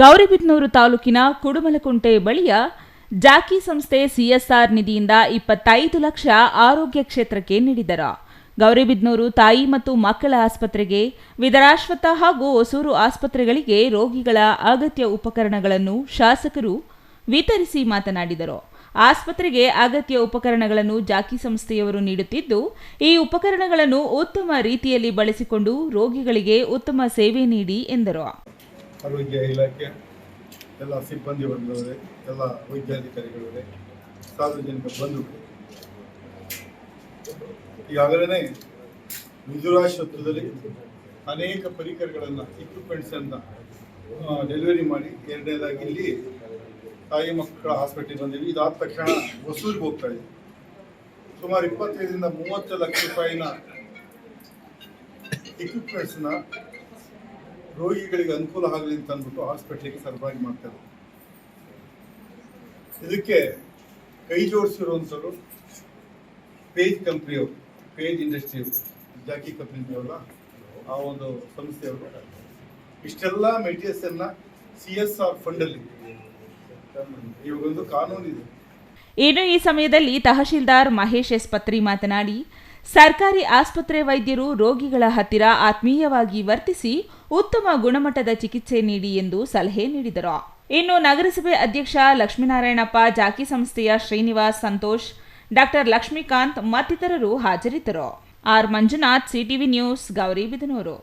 ಗೌರಿಬಿದನೂರು ತಾಲೂಕಿನ ಕುಡುಮಲಕುಂಟೆ ಬಳಿಯ ಜಾಕಿ ಸಂಸ್ಥೆ ಸಿಎಸ್ಆರ್ ನಿಧಿಯಿಂದ ಇಪ್ಪತ್ತೈದು ಲಕ್ಷ ಆರೋಗ್ಯ ಕ್ಷೇತ್ರಕ್ಕೆ ನೀಡಿದರ ಗೌರಿಬಿದನೂರು ತಾಯಿ ಮತ್ತು ಮಕ್ಕಳ ಆಸ್ಪತ್ರೆಗೆ, ವಿದರಾಶ್ವತ ಹಾಗೂ ಹೊಸೂರು ಆಸ್ಪತ್ರೆಗಳಿಗೆ ರೋಗಿಗಳ ಅಗತ್ಯ ಉಪಕರಣಗಳನ್ನು ಶಾಸಕರು ವಿತರಿಸಿ ಮಾತನಾಡಿದರು. ಆಸ್ಪತ್ರೆಗೆ ಅಗತ್ಯ ಉಪಕರಣಗಳನ್ನು ಜಾಕಿ ಸಂಸ್ಥೆಯವರು ನೀಡುತ್ತಿದ್ದು, ಈ ಉಪಕರಣಗಳನ್ನು ಉತ್ತಮ ರೀತಿಯಲ್ಲಿ ಬಳಸಿಕೊಂಡು ರೋಗಿಗಳಿಗೆ ಉತ್ತಮ ಸೇವೆ ನೀಡಿ ಎಂದರು. ಆರೋಗ್ಯ ಇಲಾಖೆ, ಎಲ್ಲ ಸಿಬ್ಬಂದಿ ವರ್ಗದವರೇ, ಎಲ್ಲ ವೈದ್ಯಾಧಿಕಾರಿಗಳವರೇ, ಸಾರ್ವಜನಿಕ ಬಂಧುಗಳು ಈಗಾಗಲೇ ಮಿಜುರಾಶ್ವತ್ವದಲ್ಲಿ ಅನೇಕ ಪರಿಕರಗಳನ್ನು ಇಕ್ವಿಪ್ಮೆಂಟ್ಸನ್ನು ಡೆಲಿವರಿ ಮಾಡಿ ಎರಡನೇದಾಗಿ ಇಲ್ಲಿ ತಾಯಿ ಮಕ್ಕಳ ಹಾಸ್ಪಿಟ್ಲಿಗೆ ಬಂದಿವಿ. ಇದಾದ ತಕ್ಷಣ ಹೊಸೂರಿಗೆ ಹೋಗ್ತಾ ಇದ್ವಿ. ಸುಮಾರು ಇಪ್ಪತ್ತೈದರಿಂದ ಮೂವತ್ತು ಲಕ್ಷ ರೂಪಾಯಿನ ಇಕ್ವಿಪ್ಮೆಂಟ್ಸ್ನ ರೋಗಿಗಳಿಗೆ ಅನುಕೂಲ ಆಗಲಿ ಅಂತ ಅಂದ್ಬಿಟ್ಟು ಹಾಸ್ಪಿಟ್ಲಿಗೆ ಸರಬರಾಜು ಮಾಡ್ತಾರೆ ಇದಕ್ಕೆ ಕೈ ಜೋಡಿಸಿರುವಂಥವ್ರು ಪೇಜ್ ಕಂಪ್ನಿಯವರು ಪೇಜ್ ಇಂಡಸ್ಟ್ರಿಯವರು ಜಾಕಿ ಕಂಪ್ನಿಯವರ ಆ ಒಂದು ಸಂಸ್ಥೆಯವರು. ಇಷ್ಟೆಲ್ಲ ಮೆಟೀರಿಯಲ್ಸನ್ನು ಸಿ ಎಸ್ ಆರ್ ಫಂಡಲ್ಲಿ ಇನ್ನು ಈ ಸಮಯದಲ್ಲಿ ತಹಶೀಲ್ದಾರ್ ಮಹೇಶ್ ಎಸ್ ಪತ್ರಿ ಮಾತನಾಡಿ, ಸರ್ಕಾರಿ ಆಸ್ಪತ್ರೆ ವೈದ್ಯರು ರೋಗಿಗಳ ಹತ್ತಿರ ಆತ್ಮೀಯವಾಗಿ ವರ್ತಿಸಿ ಉತ್ತಮ ಗುಣಮಟ್ಟದ ಚಿಕಿತ್ಸೆ ನೀಡಿ ಎಂದು ಸಲಹೆ ನೀಡಿದರು. ಇನ್ನು ನಗರಸಭೆ ಅಧ್ಯಕ್ಷ ಲಕ್ಷ್ಮೀನಾರಾಯಣಪ್ಪ, ಜಾಕಿ ಸಂಸ್ಥೆಯ ಶ್ರೀನಿವಾಸ್ ಸಂತೋಷ್, ಡಾಕ್ಟರ್ ಲಕ್ಷ್ಮೀಕಾಂತ್ ಮತ್ತಿತರರು ಹಾಜರಿದ್ದರು. R Manjunath, CTV news Gauribidanur